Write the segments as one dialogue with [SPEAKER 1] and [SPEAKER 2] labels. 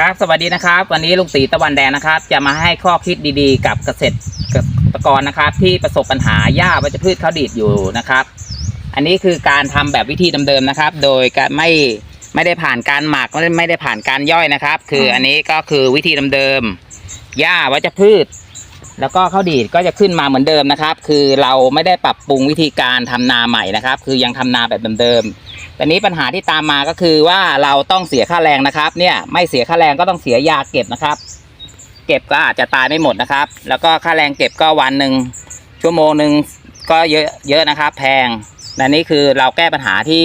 [SPEAKER 1] ครับ สวัสดีนะครับ วันนี้ลุงตีตะวันแดงนะครับ จะมาให้ข้อคิดดีๆ กับเกษตรกรนะครับ ที่ประสบปัญหาหญ้าวัชพืชเข้าดีดอยู่นะครับ อันนี้คือการทำแบบวิธีเดิมๆนะครับ โดยการไม่ไม่ได้ผ่านการหมักไม่ได้ผ่านการย่อยนะครับ คืออันนี้ก็คือวิธีเดิมๆหญ้าวัชพืช แล้วก็ข้าวดีดก็จะขึ้นมาเหมือนเดิมนะครับ คือเราไม่ได้ปรับปรุงวิธีการทำนาใหม่นะครับ คือยังทำนาแบบเดิมๆ แต่นี้ปัญหาที่ตามมาก็คือว่าเราต้องเสียค่าแรงนะครับ เนี่ยไม่เสียค่าแรงก็ต้องเสียยาเก็บนะครับ เก็บก็อาจจะตายไม่หมดนะครับ แล้วก็ค่าแรงเก็บก็วันหนึ่งชั่วโมงหนึ่งก็เยอะเยอะนะครับ แพงและนี่คือเราแก้ปัญหาที่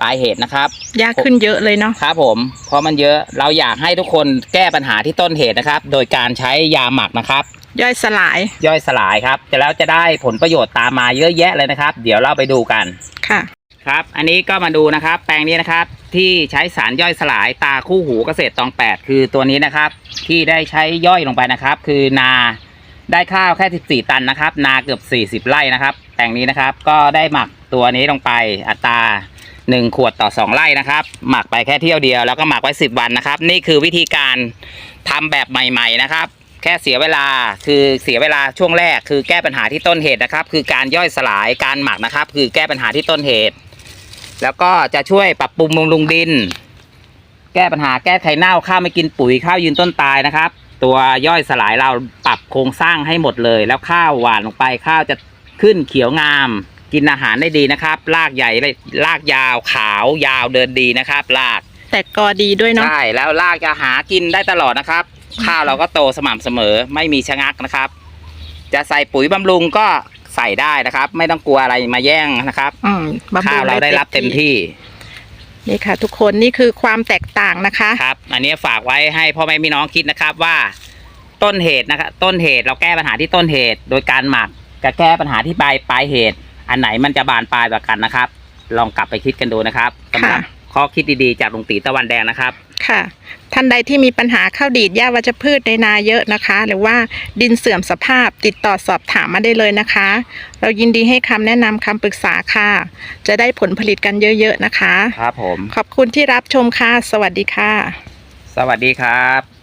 [SPEAKER 1] ปลายเหตุนะครับ
[SPEAKER 2] ยากขึ้นเยอะเลยเนาะ
[SPEAKER 1] ครับผมเพราะมันเยอะเราอยากให้ทุกคนแก้ปัญหาที่ต้นเหตุนะครับ โดยการใช้ยาหมักนะครับ
[SPEAKER 2] ย่อยสลาย
[SPEAKER 1] ย่อยสลายครับจะแล้วจะได้ผลประโยชน์ตามมาเยอะแยะเลยนะครับ เดี๋ยวเราไปดูกัน
[SPEAKER 2] ค่ะ
[SPEAKER 1] ครับ อันนี้ก็มาดูนะครับ แปลงนี้นะครับ ที่ใช้สารย่อยสลายตาคู่หูเกษตรตองแปดคือตัวนี้นะครับ ที่ได้ใช้ย่อยลงไปนะครับ คือนาได้ข้าวแค่ 14 ตันนะครับ นาเกือบ 40 ไร่นะครับ แปลงนี้นะครับ ก็ได้หมักตัวนี้ลงไปอัตรา1ขวดต่อ 2 ไร่นะครับ หมักไปแค่เที่ยวเดียว แล้วก็หมักไว้ 10 วันนะครับ นี่คือวิธีการทำแบบใหม่ ๆนะครับ แค่เสียเวลาคือเสียเวลาช่วงแรก คือแก้ปัญหาที่ต้นเหตุนะครับ คือการย่อยสลายการหมักนะครับ คือแก้ปัญหาที่ต้นเหตุ แล้วก็จะช่วยปรับปรุงบำรุงดิน แก้ปัญหาแก้ไขเน่าข้าวไม่กินปุ๋ยข้าวยืนต้นตายนะครับ ตัวย่อยสลายเราปรับโครงสร้างให้หมดเลย แล้วข้าวหวานลงไปข้าวจะขึ้นเขียวงาม กินอาหารได้ดีนะครับรากใหญ่เลยรากยาวขาวยาวเดินดีนะครับราก
[SPEAKER 2] แต่กอดีด้วยเนาะ
[SPEAKER 1] ใช่แล้วรากจะหากินได้ตลอดนะครับ ข้าวเราก็โตสม่ำเสมอไม่มีชะงักนะครับ จะใส่ปุ๋ยบำรุงก็ใส่ได้นะครับ ไม่ต้องกลัวอะไรมาแย่งนะครับ
[SPEAKER 2] อืมบำ
[SPEAKER 1] ข้า
[SPEAKER 2] รุ
[SPEAKER 1] ว
[SPEAKER 2] ง
[SPEAKER 1] เราได้รับเต็มที่
[SPEAKER 2] นี่ค่ะ ทุกคนนี่คือความแตกต่างนะคะ
[SPEAKER 1] ครับ อันนี้ฝากไว้ให้พ่อแม่พี่น้องคิดนะครับว่าต้นเหตุนะครับต้นเหตุเราแก้ปัญหาที่ต้นเหตุ โดยการหมักกับแก้ปัญหาที่ปลายปลายเหตุ อันไหนมันจะบานปลายกว่ากันนะครับ ลองกลับไปคิดกันดูนะครับสำหรับ
[SPEAKER 2] ค่ะ
[SPEAKER 1] ข้อคิดดีๆจากลุงตีตะวันแดงนะครับ
[SPEAKER 2] ค่ะ ท่านใดที่มีปัญหาข้าวดีดหญ้าวัชพืชในนาเยอะนะคะ หรือว่าดินเสื่อมสภาพติดต่อสอบถามมาได้เลยนะคะ เรายินดีให้คำแนะนำคำปรึกษาค่ะ จะได้ผลผลิตกันเยอะๆนะคะ
[SPEAKER 1] ครับผม
[SPEAKER 2] ขอบคุณที่รับชมค่ะ สวัสดีค่ะ
[SPEAKER 1] สวัสดีครับ